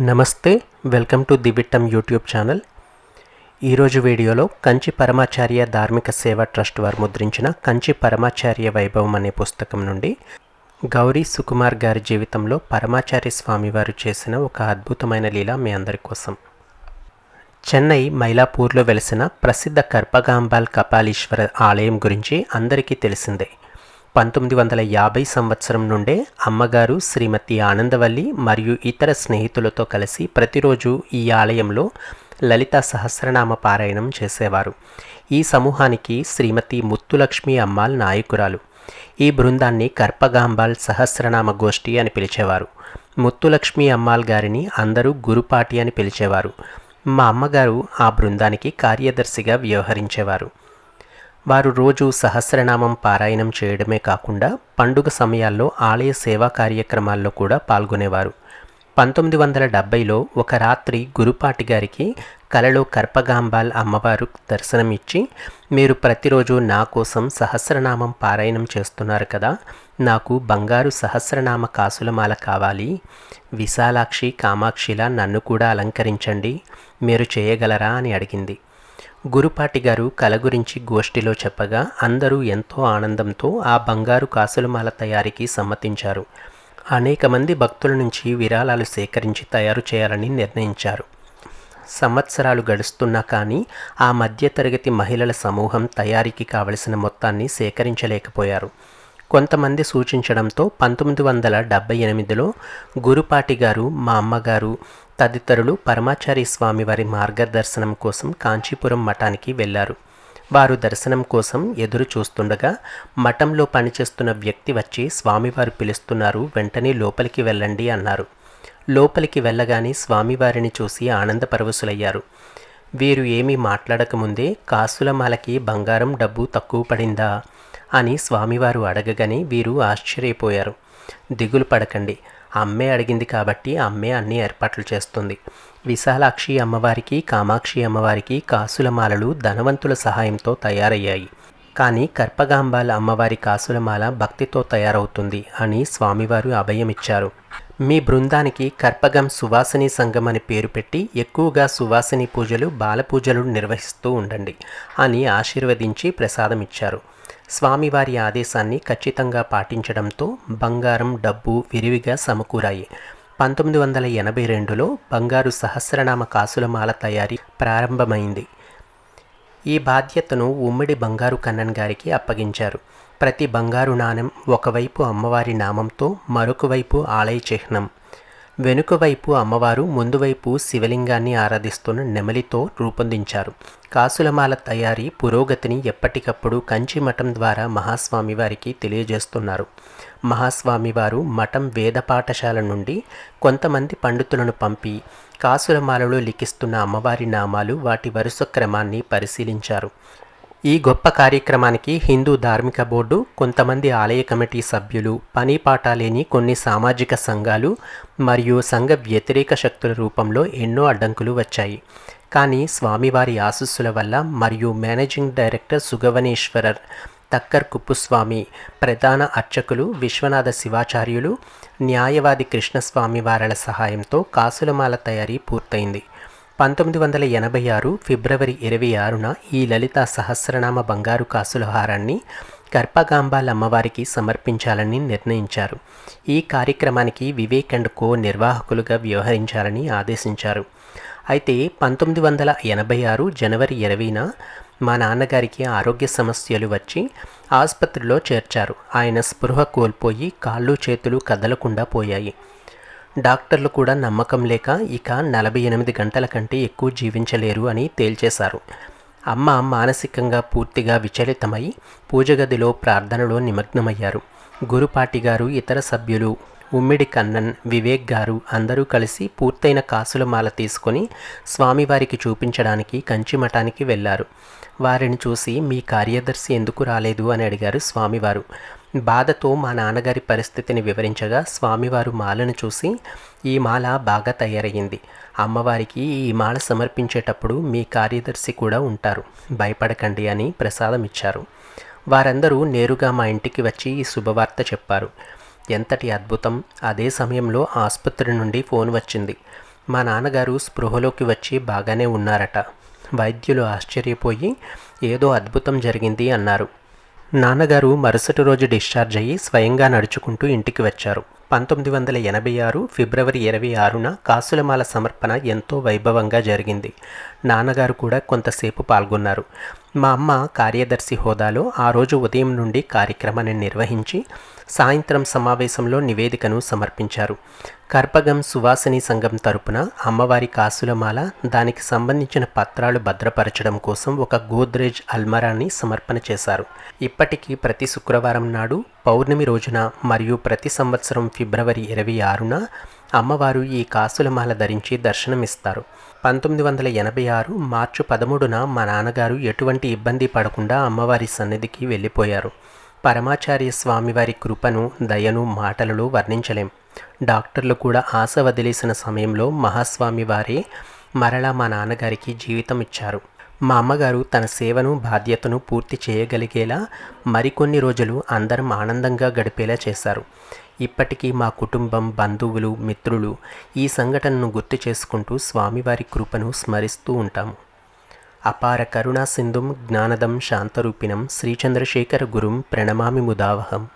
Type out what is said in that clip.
నమస్తే welcome to the Vittam YouTube channel. ఈరోజు వీడియోలో కంచి పరమాచార్య ధార్మిక సేవ ట్రస్ట్ వారు ముద్రించిన కంచి పరమాచార్య వైభవం అనే పుస్తకం నుండి గౌరీ సుకుమార్ గారి జీవితంలో పరమాచార్య స్వామి వారు చేసిన ఒక అద్భుతమైన లీల మీ అందరి కోసం. చెన్నై మైలాపూర్లో వెలిసిన ప్రసిద్ధ కర్పగాంబాల్ కపాలీశ్వర ఆలయం గురించి అందరికీ తెలిసిందే. పంతొమ్మిది వందల యాభై సంవత్సరం నుండే అమ్మగారు శ్రీమతి ఆనందవల్లి మరియు ఇతర స్నేహితులతో కలిసి ప్రతిరోజు ఈ ఆలయంలో లలిత సహస్రనామ పారాయణం చేసేవారు. ఈ సమూహానికి శ్రీమతి ముత్తులక్ష్మి అమ్మాల్ నాయకురాలు. ఈ బృందాన్ని కర్పగాంబాల్ సహస్రనామ గోష్ఠి అని పిలిచేవారు. ముత్తులక్ష్మి అమ్మాల్ గారిని అందరూ గురుపాటి అని పిలిచేవారు. మా అమ్మగారు ఆ బృందానికి కార్యదర్శిగా వ్యవహరించేవారు. వారు రోజు సహస్రనామం పారాయణం చేయడమే కాకుండా పండుగ సమయాల్లో ఆలయ సేవా కార్యక్రమాల్లో కూడా పాల్గొనేవారు. పంతొమ్మిది వందల డెబ్బైలో ఒక రాత్రి గురుపాటి గారికి కలలో కర్పగాంబాల్ అమ్మవారు దర్శనమిచ్చి మీరు ప్రతిరోజు నా కోసం సహస్రనామం పారాయణం చేస్తున్నారు కదా నాకు బంగారు సహస్రనామ కాసులమాల కావాలి విశాలాక్షి కామాక్షిలా నన్ను కూడా అలంకరించండి మీరు చేయగలరా? అని అడిగింది. గురుపాటి గారు కల గురించి గోష్ఠిలో చెప్పగా అందరూ ఎంతో ఆనందంతో ఆ బంగారు కాసులమాల తయారీకి సమ్మతించారు. అనేక మంది భక్తుల నుంచి విరాళాలు సేకరించి తయారు చేయాలని నిర్ణయించారు. సంవత్సరాలు గడుస్తున్నా కానీ ఆ మధ్యతరగతి మహిళల సమూహం తయారీకి కావలసిన మొత్తాన్ని సేకరించలేకపోయారు. కొంతమంది సూచించడంతో పంతొమ్మిది వందల డెబ్బై ఎనిమిదిలో గురుపాటి గారు మా అమ్మగారు తదితరులు పరమాచారి స్వామి వారి మార్గదర్శనం కోసం కాంచీపురం మఠానికి వెళ్ళారు వారు దర్శనం కోసం ఎదురు చూస్తుండగా మఠంలో పనిచేస్తున్న వ్యక్తి వచ్చి స్వామివారు పిలుస్తున్నారు వెంటనే లోపలికి వెళ్ళండి అన్నారు. లోపలికి వెళ్ళగానే స్వామివారిని చూసి ఆనందపరవశులయ్యారు. వీరు ఏమీ మాట్లాడకముందే కాసులమాలకి బంగారం డబ్బు తక్కువ పడిందా? అని స్వామివారు అడగగానే వీరు ఆశ్చర్యపోయారు. దిగులు పడకండి అమ్మే అడిగింది కాబట్టి అమ్మే అన్ని ఏర్పాట్లు చేస్తుంది. విశాలాక్షి అమ్మవారికి కామాక్షి అమ్మవారికి కాసులమాలలు ధనవంతుల సహాయంతో తయారయ్యాయి. కానీ కర్పగాంబాల అమ్మవారి కాసులమాల భక్తితో తయారవుతుంది అని స్వామివారు అభయమిచ్చారు. మీ బృందానికి కర్పగం సువాసిని సంఘం అని పేరు పెట్టి ఎక్కువగా సువాసిని పూజలు బాలపూజలు నిర్వహిస్తూ ఉండండి అని ఆశీర్వదించి ప్రసాదం ఇచ్చారు స్వామివారి ఆదేశాన్ని ఖచ్చితంగా పాటించడంతో బంగారం డబ్బు విరివిగా సమకూరాయి. పంతొమ్మిది వందల ఎనభై రెండులో బంగారు సహస్రనామ కాసులమాల తయారీ ప్రారంభమైంది. ఈ బాధ్యతను ఉమ్మడి బంగారు కన్నన్ గారికి అప్పగించారు. ప్రతి బంగారు నాణెం ఒకవైపు అమ్మవారి నామంతో మరొక వైపు ఆలయ చిహ్నం. వెనుకవైపు అమ్మవారు ముందువైపు శివలింగాన్ని ఆరాధిస్తున్న నెమలితో రూపొందించారు. కాసులమాల తయారీ పురోగతిని ఎప్పటికప్పుడు కంచి మఠం ద్వారా మహాస్వామి వారికి తెలియజేస్తున్నారు. మహాస్వామి వారు మఠం వేద పాఠశాల నుండి కొంతమంది పండితులను పంపి కాసులమాలలో లిఖిస్తున్న అమ్మవారి నామాలు వాటి వరుస క్రమాన్ని పరిశీలించారు. ఈ గొప్ప కార్యక్రమానికి హిందూ ధార్మిక బోర్డు కొంతమంది ఆలయ కమిటీ సభ్యులు పనిపాట లేని కొన్ని సామాజిక సంఘాలు మరియు సంఘ వ్యతిరేక శక్తుల రూపంలో ఎన్నో అడ్డంకులు వచ్చాయి. కానీ స్వామివారి ఆశస్సుల వల్ల మరియు మేనేజింగ్ డైరెక్టర్ సుగవనేశ్వరర్ తక్కర్ కుప్పుస్వామి ప్రధాన అర్చకులు విశ్వనాథ శివాచార్యులు న్యాయవాది కృష్ణస్వామి వారల సహాయంతో కాసులమాల తయారీ పూర్తయింది. పంతొమ్మిది వందల ఎనభై ఆరు ఫిబ్రవరి ఇరవై ఆరున ఈ లలిత సహస్రనామ బంగారు కాసుల హారాన్ని కర్పగాంబాల్ అమ్మవారికి సమర్పించాలని నిర్ణయించారు. ఈ కార్యక్రమానికి వివేక్ అండ్ కో నిర్వాహకులుగా వ్యవహరించాలని ఆదేశించారు. అయితే పంతొమ్మిది వందల ఎనభై ఆరు జనవరి ఇరవైన మా నాన్నగారికి ఆరోగ్య సమస్యలు వచ్చి ఆసుపత్రిలో చేర్చారు. ఆయన స్పృహ కోల్పోయి కాళ్ళు చేతులు కదలకుండా పోయాయి. డాక్టర్లు కూడా నమ్మకం లేక ఇక నలభై ఎనిమిది గంటల కంటే ఎక్కువ జీవించలేరు అని తేల్చేశారు. అమ్మ మానసికంగా పూర్తిగా విచలితమై పూజగదిలో ప్రార్థనలో నిమగ్నమయ్యారు. గురుపాటి గారు ఇతర సభ్యులు ఉమ్మిడి కన్నన్ వివేక్ గారు అందరూ కలిసి పూర్తయిన కాసుల మాల తీసుకొని స్వామివారికి చూపించడానికి కంచి మఠానికి వెళ్ళారు. వారిని చూసి మీ కార్యదర్శి ఎందుకు రాలేదు? అని అడిగారు స్వామివారు. బాధతో మా నాన్నగారి పరిస్థితిని వివరించగా స్వామివారు మాలను చూసి ఈ మాల బాగా తయారయ్యింది. అమ్మవారికి ఈ మాల సమర్పించేటప్పుడు మీ కార్యదర్శి కూడా ఉంటారు. భయపడకండి అని ప్రసాదం ఇచ్చారు. వారందరూ నేరుగా మా ఇంటికి వచ్చి ఈ శుభవార్త చెప్పారు. ఎంతటి అద్భుతం! అదే సమయంలో ఆసుపత్రి నుండి ఫోన్ వచ్చింది. మా నాన్నగారు స్పృహలోకి వచ్చి బాగానే ఉన్నారట. వైద్యులు ఆశ్చర్యపోయి ఏదో అద్భుతం జరిగింది అన్నారు. నాన్నగారు మరుసటి రోజు డిశ్చార్జ్ అయ్యి స్వయంగా నడుచుకుంటూ ఇంటికి వచ్చారు. పంతొమ్మిది వందల ఎనభై ఆరు ఫిబ్రవరి ఇరవై ఆరున కాసులమాల సమర్పణ ఎంతో వైభవంగా జరిగింది. నాన్నగారు కూడా కొంతసేపు పాల్గొన్నారు. మా అమ్మ కార్యదర్శి హోదాలో ఆ రోజు ఉదయం నుండి కార్యక్రమాన్ని నిర్వహించి సాయంత్రం సమావేశంలో నివేదికను సమర్పించారు. కర్పగం సువాసిని సంఘం తరపున అమ్మవారి కాసులమాల దానికి సంబంధించిన పత్రాలు భద్రపరచడం కోసం ఒక గోద్రేజ్ అల్మరాని సమర్పణ చేశారు. ఇప్పటికీ ప్రతి శుక్రవారం నాడు పౌర్ణమి రోజున మరియు ప్రతి సంవత్సరం ఫిబ్రవరి ఇరవై ఆరున అమ్మవారు ఈ కాసులమాల ధరించి దర్శనమిస్తారు. పంతొమ్మిది వందల ఎనభై ఆరు మార్చి పదమూడున మా నాన్నగారు ఎటువంటి ఇబ్బంది పడకుండా అమ్మవారి సన్నిధికి వెళ్ళిపోయారు. పరమాచార్య స్వామివారి కృపను దయను మాటలలో వర్ణించలేం. డాక్టర్లు కూడా ఆశ వదిలేసిన సమయంలో మహాస్వామి వారే మరలా మా నాన్నగారికి జీవితం ఇచ్చారు. మా అమ్మగారు తన సేవను బాధ్యతను పూర్తి చేయగలిగేలా మరికొన్ని రోజులు అందరం ఆనందంగా గడిపేలా చేశారు. ఇప్పటికీ మా కుటుంబం బంధువులు మిత్రులు ఈ సంఘటనను గుర్తు చేసుకుంటూ స్వామివారి కృపను స్మరిస్తూ ఉంటాము అపార కరుణా సింధుం జ్ఞానదం శాంతరూపిణం శ్రీచంద్రశేఖర గురుం ప్రణమామి ముదావహం.